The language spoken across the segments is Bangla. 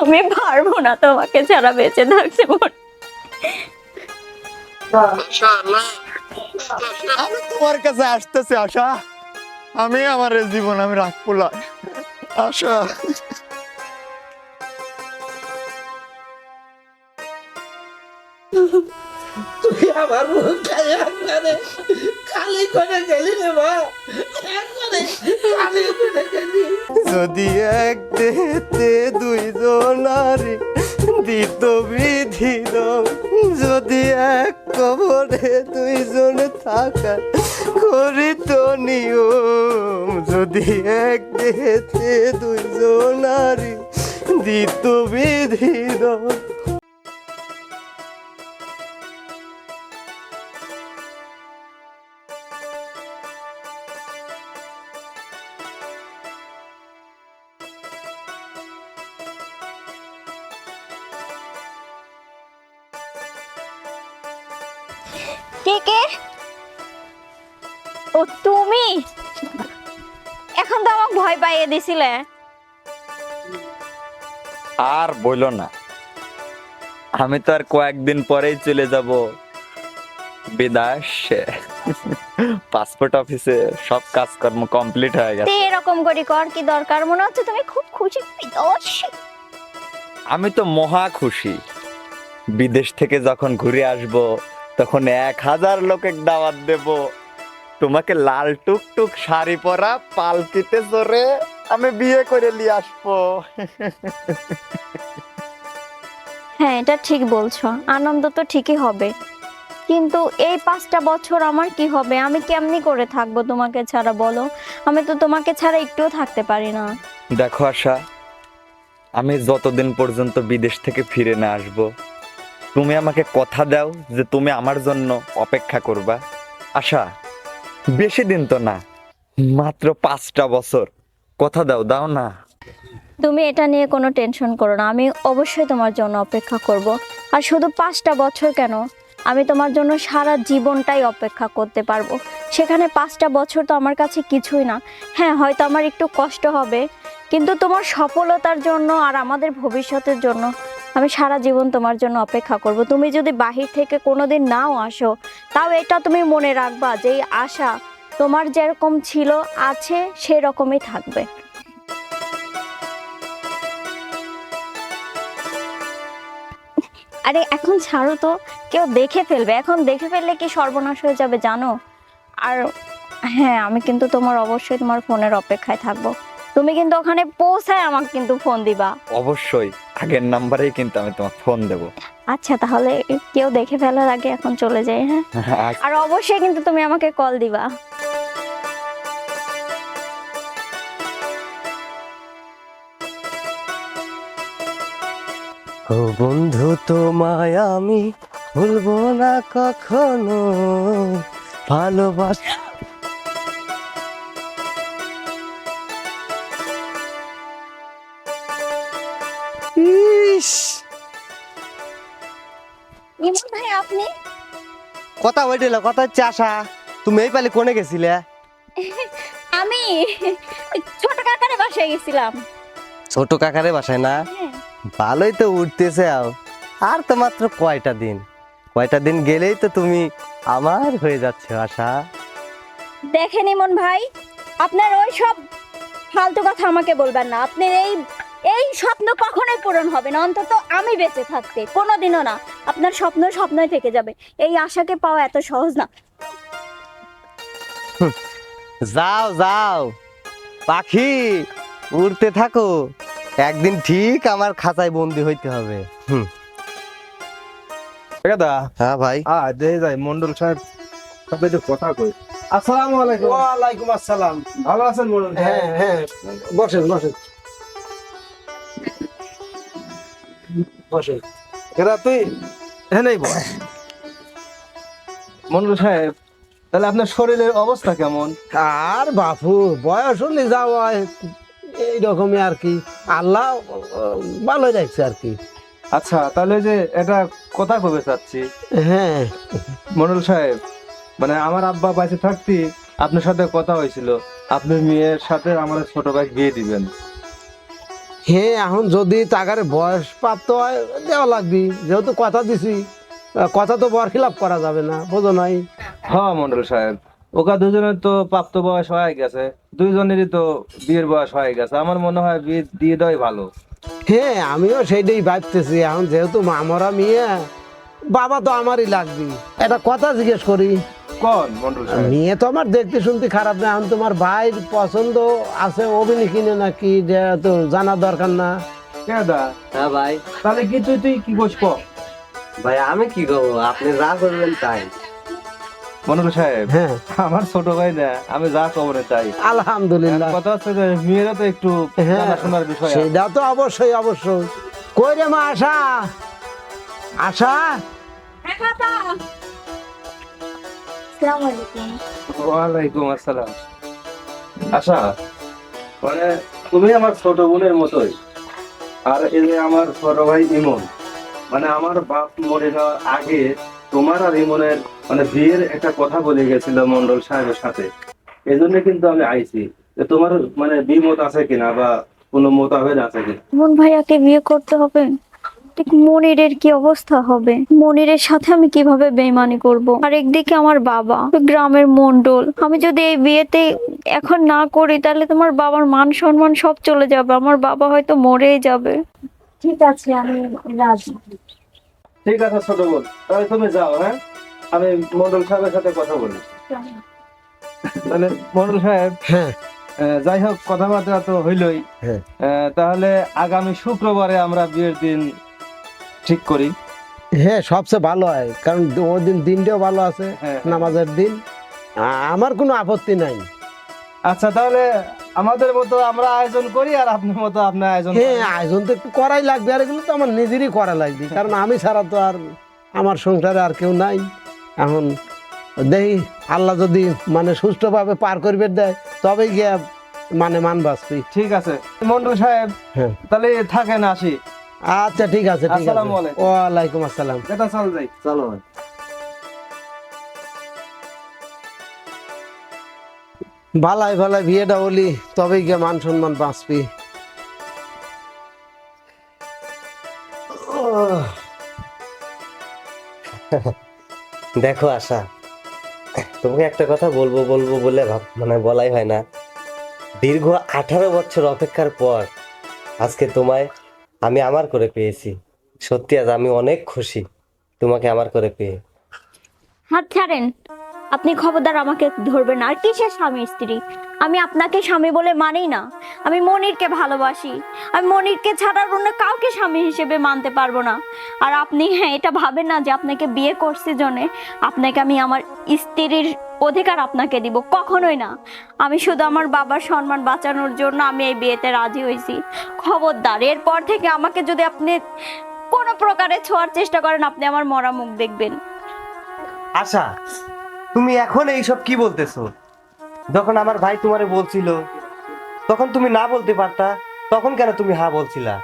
আমি পারব না তোমাকে ছাড়া বেঁচে থাকতে আমি তোমার কাছে আসতেছি আশা। আমি আমার জীবন আমি রাখব না। আশা। তুই আমার মুখটাই একবারে যদি এক দেহতে দুইজনারি দিত বিধির যদি এক কবরে দুইজন থাকা করিত নিয়ম, যদি এক দেহতে দুইজনারি দিত বিধির কে কে? ও তুমি? এখন তো আমাকে ভয় পাইয়ে দিছিলে। আর বইলো না। আমি তো আর কয়েকদিন পরেই চলে যাব। বিদেশে পাসপোর্ট অফিসে সব কাজকর্ম কমপ্লিট হয়ে গেছে। এরকম করে কর কি দরকার? মনে হচ্ছে তুমি খুব খুশি। বিদেশি আমি তো মহা খুশি। বিদেশ থেকে যখন ঘুরে আসব তখন এক হাজার লোকে দাওয়াত দেব। তোমাকে লাল টুকটুক শাড়ি পরা পালকিতে চড়ে আমি বিয়ে করে নিয়ে আসব। হ্যাঁ এটা ঠিক বলছো। আনন্দ তো ঠিকই হবে। কিন্তু এই পাঁচটা বছর আমার কি হবে? আমি কেমনি করে থাকব তোমাকে ছাড়া বলো? আমি তো তোমাকে ছাড়া একটুও থাকতে পারি না। দেখো আশা আমি যতদিন পর্যন্ত বিদেশ থেকে ফিরে না আসব তুমি আমাকে কথা দাও যে তুমি আমার জন্য অপেক্ষা করবা। আশা, বেশি দিন তো না, মাত্র পাঁচটা বছর। কথা দাও দাও না। তুমি এটা নিয়ে কোনো টেনশন করো না, আমি অবশ্যই তোমার জন্য অপেক্ষা করব। আর শুধু পাঁচটা বছর কেন? আমি তোমার জন্য সারা জীবনটাই অপেক্ষা করতে পারব। সেখানে পাঁচটা বছর তো আমার কাছে কিছুই না। হ্যাঁ হয়তো আমার একটু কষ্ট হবে, কিন্তু তোমার সফলতার জন্য আর আমাদের ভবিষ্যতের জন্য আমি সারা জীবন তোমার জন্য অপেক্ষা করব। তুমি যদি বাহির থেকে কোনোদিন নাও আসো, তাও এটা তুমি মনে রাখবা যে আশা তোমার যেরকম ছিল, আছে সেরকমই থাকবে। আরে এখন ছাড়ো তো, কেউ দেখে ফেলবে। এখন দেখে ফেললে কি সর্বনাশ হয়ে যাবে জানো? আর হ্যাঁ আমি কিন্তু তোমার অবশ্যই তোমার ফোনের অপেক্ষায় থাকব। তুমি কিন্তু ওখানে পৌঁছায় আমাকে কিন্তু ফোন দিবা। অবশ্যই আগের নাম্বারেই কিন্তু আমি তোমাকে ফোন দেবো। আচ্ছা তাহলে কেউ দেখে ফেলার আগে এখন চলে যাই হ্যাঁ? আচ্ছা, আর অবশ্যই কিন্তু তুমি আমাকে কল দিবা। ও বন্ধু তোমায় আমি ভুলবো না কখনো। ভালোবাসা কথা ওইটিল কথা হচ্ছে আশা তুমি এই পালি কোনে গেছিলে? আমি ছোট কাকারে বাসায় গেছিলাম। ছোট কাকারে বাসায় না? হ্যাঁ। ভালোই তো উঠতেছে আও। আর তো মাত্র কয়টা দিন? কয়টা দিন গেলেই তো তুমি আমার হয়ে যাচ্ছে আশা। দেখেন ইমন ভাই আপনার ওই সব ফালতু কথা আমাকে বলবেন না। আপনার এই এই স্বপ্ন কখনোই পূরণ হবে না অন্তত আমি বেঁচে থাকতে। কোনোদিনও না। আপনার স্বপ্ন স্বপ্নই থেকে যাবে। এই আশাকে পাওয়া এত সহজ না। যাও যাও। পাখি উড়তে থাকো। একদিন ঠিক আমার খাঁচায় বন্দি হইতে হবে। হুম। দাদা হ্যাঁ ভাই। আ দে যাই মন্ডল সাহেব কথা কই আসসালামু আলাইকুম। ওয়ালাইকুম আসসালাম। ভালো আছেন মন্ডল হ্যাঁ হ্যাঁ। বসেন বসেন। বসেন এরা তুই হ্যাঁ নেই মন্ডল সাহেব তাহলে আপনার শরীরের অবস্থা কেমন? আর বাপু বয়স হলে যাওয়া এইরকমই আর কি। আল্লাহ ভালো রাখছে আর কি। আচ্ছা তাহলে যে এটা কথা কবে চাচ্ছি? হ্যাঁ। মন্ডল সাহেব মানে আমার আব্বা বাইসে থাকতে আপনার সাথে কথা হয়েছিল। আপনার মেয়ের সাথে আমার ছোট ভাই বিয়ে দিবেন। হ্যাঁ এখন যদি টাকার বয়স প্রাপ্ত হয় দেওয়া লাগবি। যেহেতু কথা দিছি কথা তো বরখিলাপ করা যাবে না বোঝো নাই? হ্যাঁ মন্ডল সাহেব। ওকা দুজনের তো প্রাপ্ত বয়স হয়ে গেছে দুইজনেরই তো বিয়ের বয়স হয়ে গেছে। আমার মনে হয় বিয়ে দিয়ে দেওয়াই ভালো। হ্যাঁ আমিও সেইটাই ভাবতেছি। এখন যেহেতু মামরা মেয়ে বাবা তো আমারই লাগবে। একটা কথা জিজ্ঞেস করি। কোন মন্ডল মেয়ে তো আমার দেখতে শুনতে খারাপ না এখন তোমার ভাইয়ের পছন্দ আছে অভিনয় কিনে নাকি যে তো জানা দরকার না। কেদা হ্যাঁ ভাই। তাহলে কি তুই তুই কি বস কর ভাই আমি কি করব? আপনি যা করবেন তাই। মন্ডল সাহেব হ্যাঁ। আমার ছোট ভাই না আমি যা কবরে চাই আলহামদুলিল্লাহ। কথা হচ্ছে যে মেয়েরা তো একটু হ্যাঁ জানাশোনার বিষয়। সেটা তো অবশ্যই অবশ্যই। কই রে মা আশা? আশা? আসসালামু আলাইকুম ওয়ালাইকুম আসসালাম। আচ্ছা মানে তুমি আমার ছোট বোনের মতোই। আর আমার ছোট ভাই ইমন মানে আমার বাপ মরে যাওয়ার আগে তোমার আর ইমনের মানে বিয়ের একটা কথা বলে গেছিল মন্ডল সাহেবের সাথে। এই জন্য কিন্তু আমি আইছি। যে তোমার মানে বিমত আছে কিনা বা কোনো মতাভেদ আছে কিনা? মন ভাইয়াকে বিয়ে করতে হবে? ঠিক মনিরের কি অবস্থা হবে? মনিরের সাথে আমি কীভাবে বেইমানি করব? আর একদিকে আমার বাবা গ্রামের মন্ডল আমি যদি এই বিয়েতে এখন না করি তাহলে তোমার বাবার মান সম্মান সব চলে যাবে। আমার বাবা হয়তো মরেই যাবে। ঠিক আছে আমি রাজি। ঠিক আছে ছোট বোন। তাহলে তুমি যাও হ্যাঁ? আমি মন্ডল সাহেবের সাথে কথা বলি। তাহলে মন্ডল সাহেব হ্যাঁ। যাই হোক কথাবার্তা তো হইলই। হ্যাঁ। তাহলে আগামী শুক্রবারে আমরা বিয়ের দিন ঠিক করি। হ্যাঁ সবচেয়ে ভালো হয় কারণ ওই দিন দিনটাও ভালো আছে হ্যাঁ। নামাজের দিন। আমার কোনো আপত্তি নাই। আচ্ছা তাহলে আমাদের মতো আমরা আয়োজন করি আর আপনার মতো আপনার আয়োজন হ্যাঁ আয়োজন তো একটু করাই লাগবে আর এগুলো তো আমার নিজেরই করা লাগবে কারণ আমি ছাড়া তো আর আমার সংসারে আর কেউ নাই। এখন দেখি আল্লাহ যদি মানে সুষ্ঠুভাবে পার করবে দেয় তবে গিয়ে মানে মান বাঁচবি। ঠিক আছে। মন্ডল সাহেব হ্যাঁ। তাহলে থাকেন আসি। আচ্ছা ঠিক আছে ঠিক আছে। ওয়ালাইকুম আসসালাম। এটা চল যাই। চলো ভালাই ভালাই বিয়েটা হলি তবে গিয়ে মান সম্মান বাঁচবি। দেখো আশা তোমাকে একটা কথা বলব বলব বলে মানে বলাই হয় না। দীর্ঘ আঠারো বছর অপেক্ষার পর আজকে তোমায় আমি আমার করে পেয়েছি। সত্যি আজ আমি অনেক খুশি। তোমাকে আমার করে পেয়ে। হাত ছাড়েন। আপনি খবরদার আমাকে ধরবেন। আর কিসের স্বামী স্ত্রী? আমি আপনাকে স্বামী বলে মানি না। আমি মনিরকে ভালোবাসি। আমি মনিরকে ছাড়ার অন্য কাউকে স্বামী হিসেবে মানতে পারব না। আর আপনি হ্যাঁ এটা ভাবেন না যে আপনাকে বিয়ে করছি জন্যে। আপনাকে আমি আমার স্ত্রীর অধিকার আপনাকে দিব, কখনোই না। আমি শুধু আমার বাবার সম্মান বাঁচানোর জন্য আমি এই বিয়েতে রাজি হয়েছি। খবরদার, এরপর থেকে আমাকে যদি আপনি কোনো প্রকারে ছোঁয়ার চেষ্টা করেন, আপনি আমার মরা মুখ দেখবেন। আশা তুমি এখন এইসব কি বলতেছো? যখন আমার ভাই তোমারে বলছিল, তখন তুমি না বলতে পারতা, তখন কেন তুমি হ্যাঁ বলছিলা?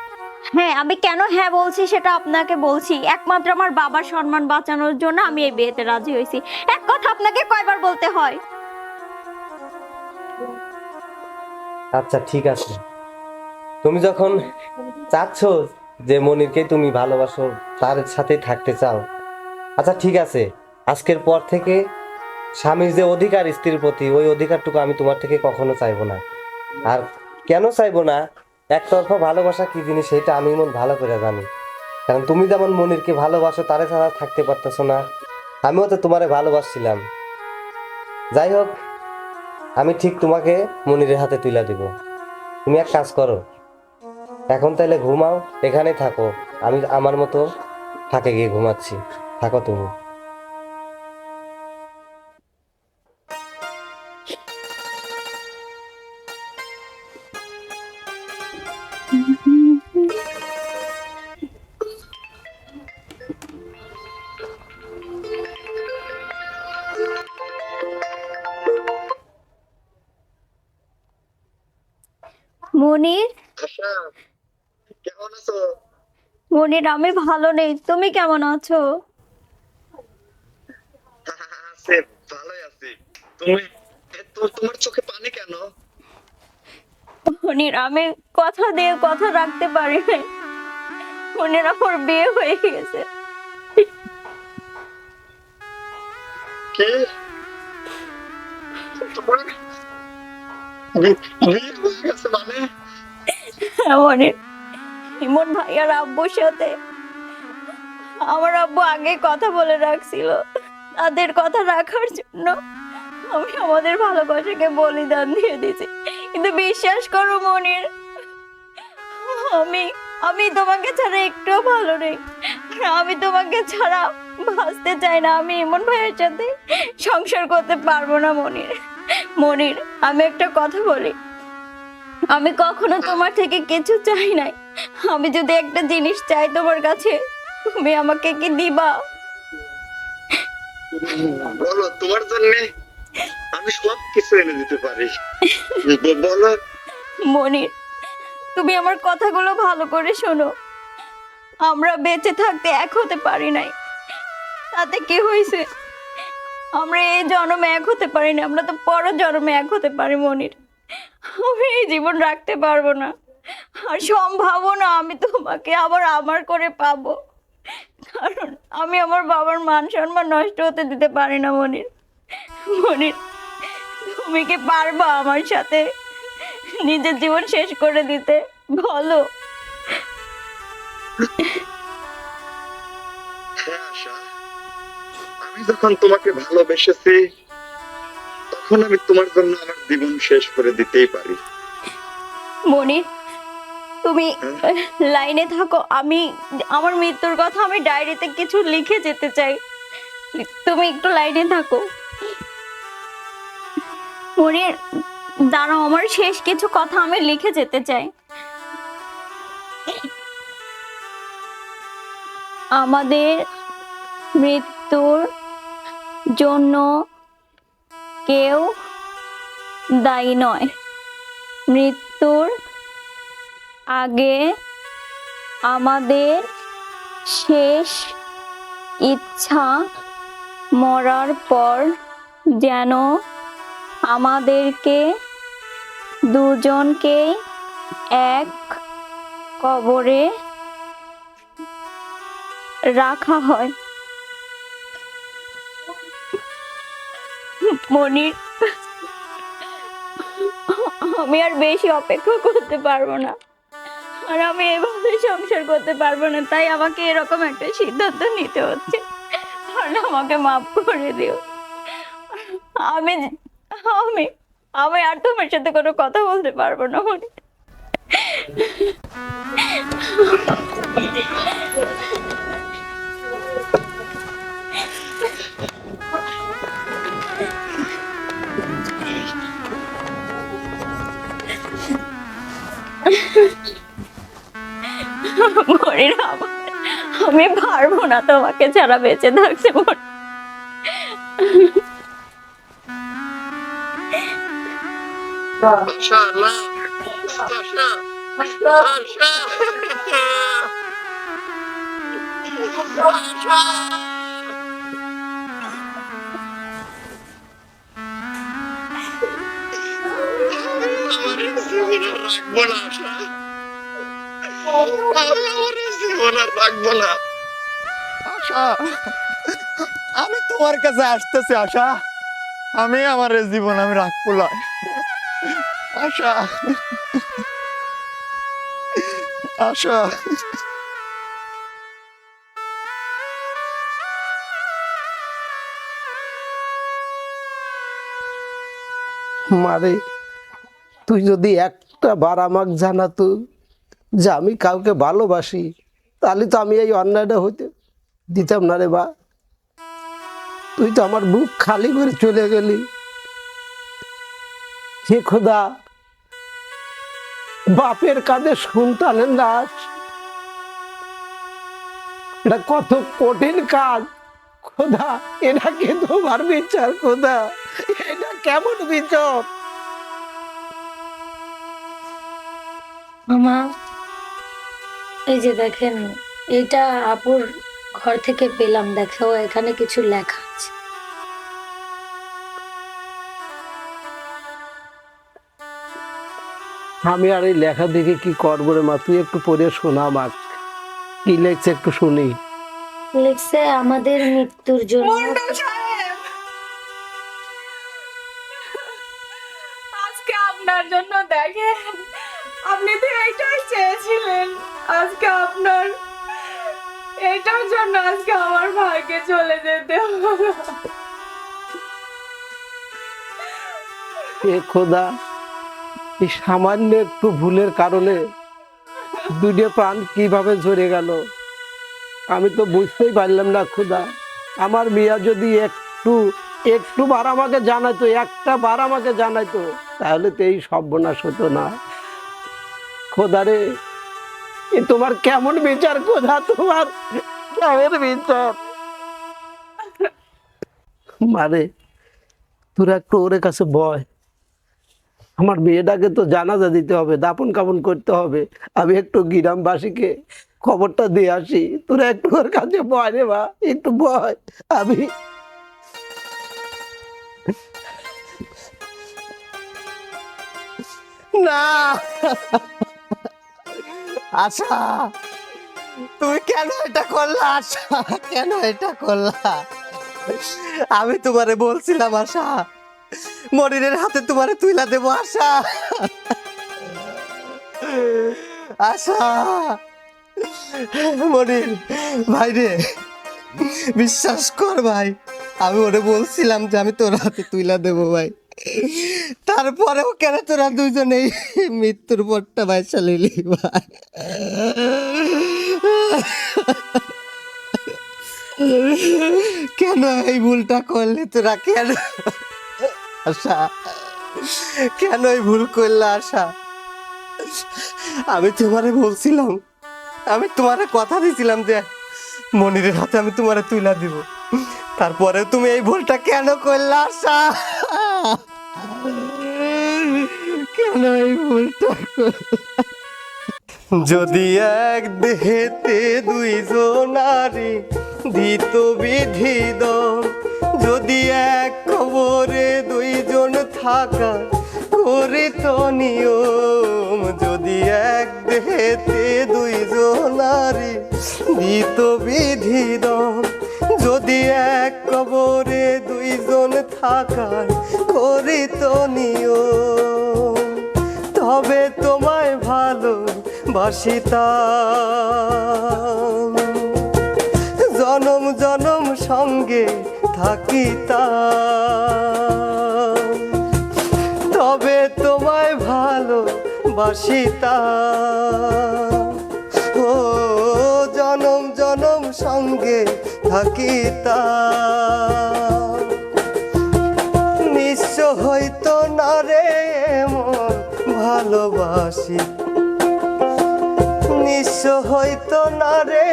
হ্যাঁ আমি কেন হ্যাঁ বলছি সেটা আপনাকে বলছি। একমাত্র আমার বাবার সম্মান বাঁচানোর জন্য আমি এই বিয়েতে রাজি হয়েছি। এক কথা আপনাকে কয়বার বলতে হয়? আচ্ছা ঠিক আছে। তুমি যখন চাচ্ছ যে মনিরকে তুমি ভালোবাসো, তার সাথেই থাকতে চাও আচ্ছা ঠিক আছে। আজকের পর থেকে স্বামীর যে অধিকার, স্ত্রীর প্রতি, ওই অধিকারটুকু আমি তোমার থেকে কখনো চাইব না। আর কেন চাইব না? একতরফা ভালোবাসা কি জিনিস সেটা আমি মন ভালো করে জানি। কারণ তুমি যেমন মনিরকে ভালোবাসো, তারে ছাড়া থাকতে পারতেছো না। আমিও তো তোমারে ভালোবাসছিলাম। যাই হোক, আমি ঠিক তোমাকে মনিরের হাতে তুলে দিব। তুমি এক কাজ করো। এখন তাহলে ঘুমাও এখানে থাকো। আমি আমার মতো থাকে গিয়ে ঘুমাচ্ছি। থাকো তুমি। মনির আমি ভালো নেই। তুমি কেমন আছো? আছে ভালোই আছি। তুমি তোমার চোখে পানি কেন? মনির আমি কথা দিয়ে কথা রাখতে পারি নাই। মনির আমার বিয়ে হয়ে গেছে। কি? তোমার বিয়ে হয়ে গেছে মানে? হ্যাঁ, মনির ইমন ভাইয়ার আব্বুর সাথে। আমার আব্বু আগে কথা বলে রাখছিল। তাদের কথা রাখার জন্য আমি আমাদের ভালোবাসাকে বলিদান দিয়ে দিয়েছি। কিন্তু বিশ্বাস করো মনির, আমি আমি তোমাকে ছাড়া একটুও ভালো নেই। আর আমি তোমাকে ছাড়া বাঁচতে চাই না। আমি ইমন ভাইয়ের সাথে সংসার করতে পারব না মনির। মনির, আমি একটা কথা বলি। আমি কখনো তোমার থেকে কিছু চাই নাই। আমি যদি একটা জিনিস চাই তোমার কাছে তুমি আমাকে কি দিবা? বলো তোমার জন্য আমি সব কিছু এনে দিতে পারি। বলো। মনির তুমি আমার কথাগুলো ভালো করে শোনো। আমরা বেঁচে থাকতে এক হতে পারি নাই। তাতে কি হয়েছে? আমরা এই জন্মে এক হতে পারি না আমরা তো পর জন্মে এক হতে পারি মনির। আমি এই জীবন রাখতে পারব না। আর সম্ভাবও না আমি তোমাকে আবার আমার করে পাবো। কারণ আমি আমার বাবার মান সম্মান নষ্ট হতে দিতে পারি না, মনির। মনির, তুমি কি পারবা আমার সাথে নিজের জীবন শেষ করে দিতে? বলো। হ্যাঁ আমি যখন তোমাকে ভালোবেসেছি তখন আমি তোমার জন্য আমার জীবন শেষ করে দিতেই পারি। মনির তুমি লাইনে থাকো আমি আমার মৃত্যুর কথা আমি ডায়েরিতে কিছু লিখে যেতে চাই। তুমি একটু লাইনে থাকো। মনির দাঁড়াও আমার শেষ কিছু কথা আমি লিখে যেতে চাই। আমাদের মৃত্যুর জন্য কেউ দায়ী নয়। মৃত্যুর আগে আমাদের শেষ ইচ্ছা মরার পর যেন আমাদেরকে দুজনকে এক কবরে রাখা হয়। মনির আমি আর বেশি অপেক্ষা করতে পারব না। আর আমি এভাবে সংসার করতে পারব না, তাই আমাকে এরকম একটা সিদ্ধান্ত নিতে হচ্ছে। আর আমাকে মাফ করে দিও। আমি আমি আমি আর তোমার সাথে কোনো কথা বলতে পারব না, মনে। মনির আমি পারব না তোমাকে ছাড়া বেঁচে থাকতে মন আশা না আশা আশা আশা আমার এই জীবন আর রাখব না আশা আমি আমার এই জীবন আর রাখব না আশা আমি তোমার কাছে আসতেছি, আশা। আমি আমার এই জীবন আমি রাখব না আশা। আশা। মারে। তুই যদি একটা বার আমাকে জানাতো যে আমি কাউকে ভালোবাসি, তাহলে তো আমি এই অন্যায়টা হইতে দিতাম না রে বা। তুই তো আমার বুক খালি করে চলে গেলি। হে খোদা, বাপের কাঁধে সন্তানের লাশ। এটা কত কঠিন কাজ। খোদা এটা কে তোমার বিচার খোদা। এটা কেমন বিচার? মামা এই যে দেখেন এটা আপুর ঘর থেকে পেলাম দেখো এখানে কিছু লেখা আছে। আমি আর এই লেখা দেখে কি করব রে মা? তুই একটু পড়ে শোনা আমাক। কি লেখছে একটু শুনি। লিখছে আমাদের মৃত্যুর জন্য আজকে আপনার জন্য দেখেন এইটাই চেয়েছিলেন। আজকে আপনার এটার জন্য আজকে আমার ভাইকে চলে যেতে হলো। খোদা, এই সামান্য একটু ভুলের কারণে দুটো প্রাণ কীভাবে ঝরে গেল? আমি তো বুঝতেই পারলাম না খোদা, আমার মিয়া যদি একটু একটু বার আমাকে জানাইতো, একটা বার আমাকে জানাইতো, তাহলে তো এই সর্বনাশ হতো না। খোদারে, এ তোমার কেমন বিচার খোদা তোমার? কেমন বিচার? মারে তোরা একটু ওর কাছে বয়। আমার মেয়েটাকে তো জানাজা দিতে হবে, দাপন কাপন করতে হবে। আমি একটু গ্রামবাসীকে খবরটা দিয়ে আসি। তোরা একটু ওর কাছে বয় রে বা একটু বয়। আমি না। আশা, তুমি কেন এটা করলা, আশা? কেন এটা করলা? আমি তোমারে বলছিলাম, আশা। মনিরের হাতে তোমারে তুইলা দেবো, আশা। আশা। মনির, ভাই রে, বিশ্বাস কর ভাই, আমি ওরে বলছিলাম যে আমি তোর হাতে তুইলা দেবো ভাই। তারপরেও কেন তোরা দুজনেই মৃত্যুর পরটা বাইসা লিলি ভাই? কেন এই ভুলটা করলি তোরা? কেন? আশা। কেন এই ভুল করলে, আশা? আমি তোমারে বলছিলাম, আমি তোমারে কথা দিছিলাম যে মনিরের হাতে আমি তোমারে তুইলা দিব। তারপরে তুমি এই ভুলটা কেন করলে, আশা? কেন এই ভুলটা যদি এক দেহেতে দুইজনারি দিত বিধি যদি এক খবরে দুইজন থাকা করিত নিয়ম, যদি এক দেহেতে দুইজনারি দিত বিধি দম যদি এক কবরে দুইজন থাকার করিত নিয়ম তবে তোমায় ভালো বাসিতাম জনম জনম সঙ্গে থাকিতাম। তবে তোমায় ভালো বাসিতাম ও জনম জনম সঙ্গে থাকিতাম নিঃস্ব হইতো না রে ভালোবাসি। নিঃস্ব হইতো না রে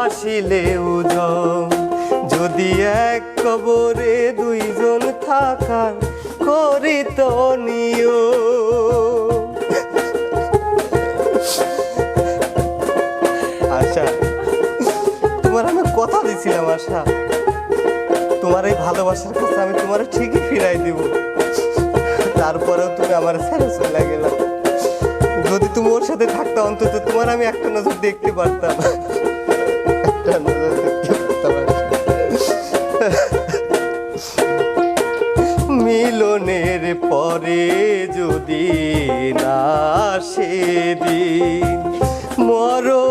আসিলে উদম যদি এক কবরে দুইজন থাকার করিত নিয়ম। কথা আশা। তোমার এই ভালোবাসার কাছে আমি তোমার ঠিকই ফিরাই দিব। তারপরেও তুমি আমার ছেড়ে চলে গেল। যদি তুমি ওর সাথে থাকতে অন্তত তোমার আমি একটা নজর দেখতে পারতাম। একটা নজর দেখতে পারতাম। মিলনের পরে যদি না সেদিন মরণ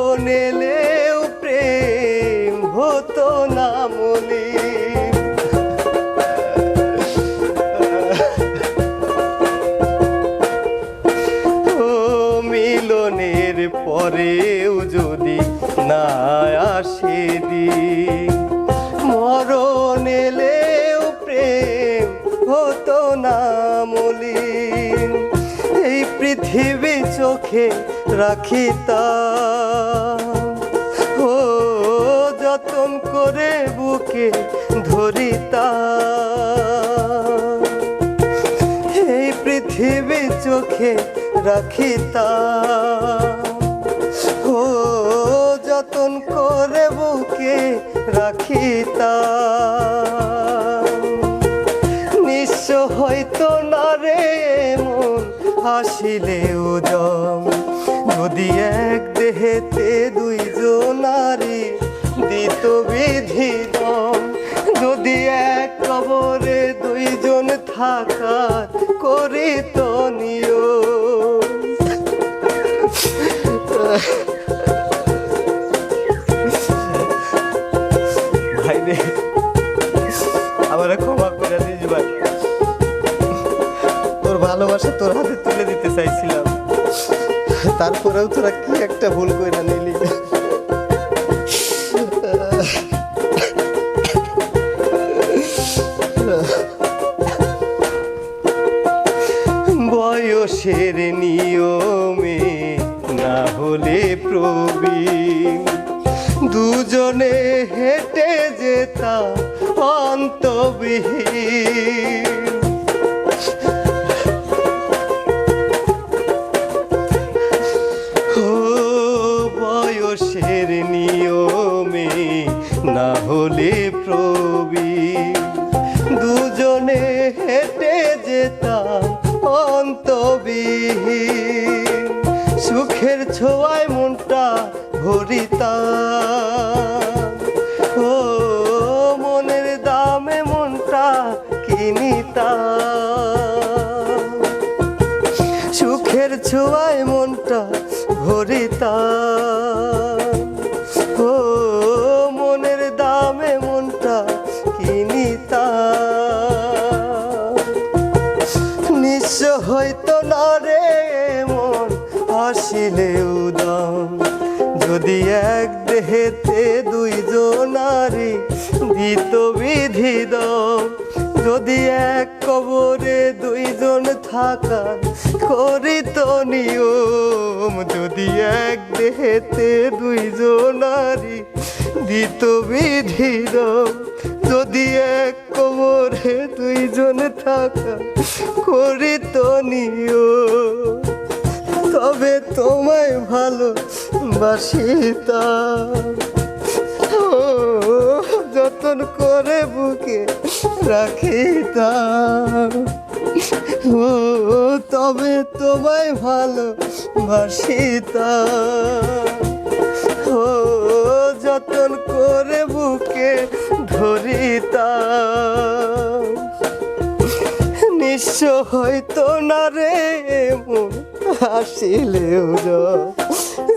না আসে দিন। মরণ এলেও প্রেম হতো না মলিন। এই পৃথিবী চোখে রাখিতাম। ও, যতন করে বুকে ধরিতাম। এই পৃথিবী চোখে রাখিতাম। রাখিতাম নিঃস্ব হয়তো না রে মন হাসি আসিলেও জম যদি এক দেহেতে দুইজনারে দিত বিধি যদি এক কবরে দুইজন থাকার করিত নিয়ম। ভাই আমার ক্ষমা করে দিস ভাই। তোর ভালোবাসা তোর হাতে তুলে দিতে চাইছিলাম। তারপরেও তোরা কি একটা ভুল করে নিলি? বয়সের নিয়মে ছোঁয়ায় মনটা ভরিতাম ও, মনের দামে মনটা কিনিতাম নিঃস্ব হইতো না রে মন, আসিলে উদম। যদি এক দেহেতে দুইজনারি দিত বিধি দম। যদি এক কবরে দুইজন থাকার করিত নিয়ম। যদি এক দেহেতে দুইজনারি দিত বিধি দম যদি এক কবরে দুইজন থাকা করিত নিয়ম। তবে তোমায় ভালো বাসিতাম ও, যতন করে বুকে রাখিতাম ও তবে তোমায় ভালো বাসিতাম ও যতন করে বুকে ধরিতা নিঃস্ব হয়তো না রে জ-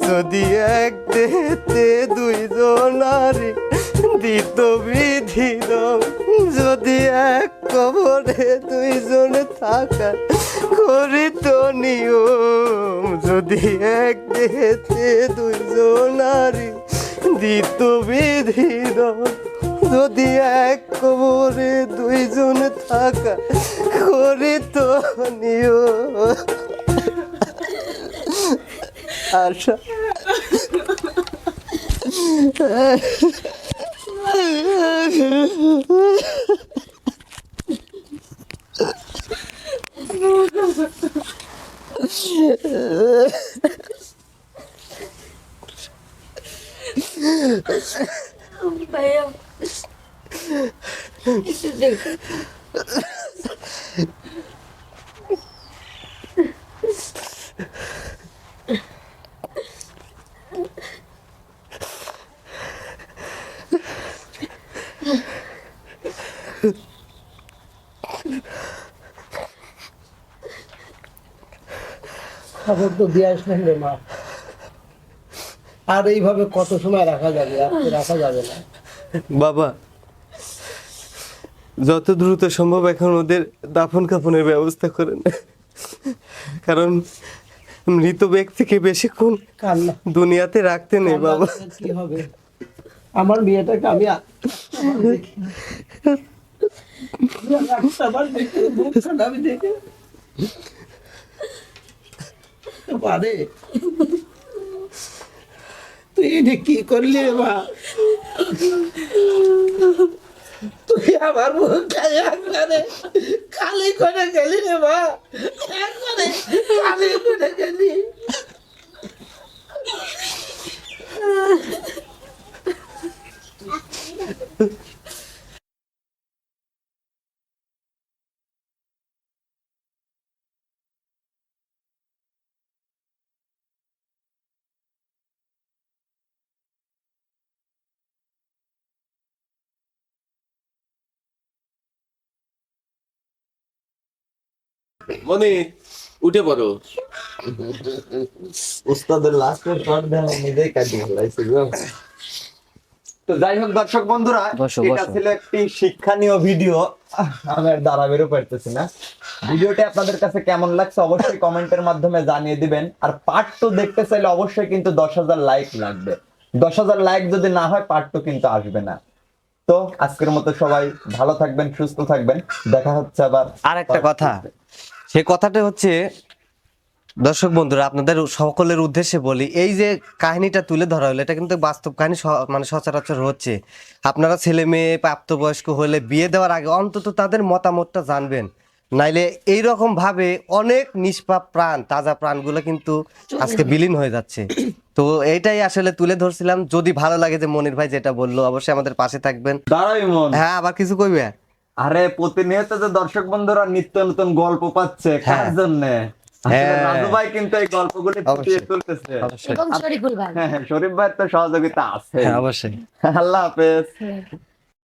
যদি এক দেহতে দুইজনারে দিত বিধি দম যদি এক কবরে দুইজন থাকা করিত নিয়ম। যদি এক দেহেতে দুইজনারে দিত বিধি দম যদি এক কবরে দুইজন থাকা করিত নিয়ম। আশা। ভাইয়া একটু দেখো খবর তো দিয়ে আসলেন রে মা। আর এইভাবে কত সময় রাখা যাবে? তো রাখা যাবে না। বাবা যত দ্রুত সম্ভব এখন ওদের দাফন কাফনের ব্যবস্থা করেন। কারণ মৃত ব্যক্তিকে বেশিক্ষণ দুনিয়াতে রাখতে নেই বাবা। কি হবে? আমার বিয়েটাকে আমি আমার আমি দেখি। পারে তুই এটা কি করলি মা? তুই আমার মুখটাকে একবারে খালি করে গেলি রে মা। একবারে খালি করে গেলি। মনি উঠে পড়ো। উস্তাদের লাস্টের শট দেন নিজেই কাটিয়ে ফেলাইছি গো তো যাই হোক দর্শক বন্ধুরা এটা ছিল একটি শিক্ষণীয় ভিডিও আমি আর দাঁড়াবেরও পারতেছি না। ভিডিওটি আপনাদের কাছে কেমন লাগছে অবশ্যই কমেন্টের মাধ্যমে জানিয়ে দিবেন। আর পার্ট টু দেখতে চাইলে অবশ্যই কিন্তু দশ হাজার লাইক লাগবে। দশ হাজার লাইক যদি না হয় পার্ট টু কিন্তু আসবে না। তো আজকের মতো সবাই ভালো থাকবেন সুস্থ থাকবেন। দেখা হচ্ছে আবার আর একটা কথা সে কথাটা হচ্ছে দর্শক বন্ধুরা আপনাদের সকলের উদ্দেশ্যে বলি এই যে কাহিনীটা তুলে ধরা হলো এটা কিন্তু বাস্তব কাহিনী স- মানে সচরাচর হচ্ছে। আপনারা ছেলে মেয়ে প্রাপ্তবয়স্ক হলে বিয়ে দেওয়ার আগে অন্তত তাদের মতামতটা জানবেন। নাইলে এই রকম ভাবে অনেক নিষ্পাপ প্রাণ তাজা প্রাণগুলো কিন্তু আজকে বিলীন হয়ে যাচ্ছে। তো এইটাই আসলে তুলে ধরছিলাম। যদি ভালো লাগে যে মনির ভাই যেটা বলল অবশ্যই আমাদের পাশে থাকবেন। হ্যাঁ আবার কিছু কইবে? আরে প্রতিনিয়ত যে দর্শক বন্ধুরা নিত্য নতুন গল্প পাচ্ছে কার হ্যাঁ। জন্য হ্যাঁ। রাজু ভাই কিন্তু এই গল্পগুলি ফুটিয়ে। তুলতেছে। অবশ্যই। এবং শরীফুল ভাই। হ্যাঁ হ্যাঁ, শরীফ ভাইয়ের তো সহযোগিতা আছে। হ্যাঁ অবশ্যই। আল্লাহ হাফেজ।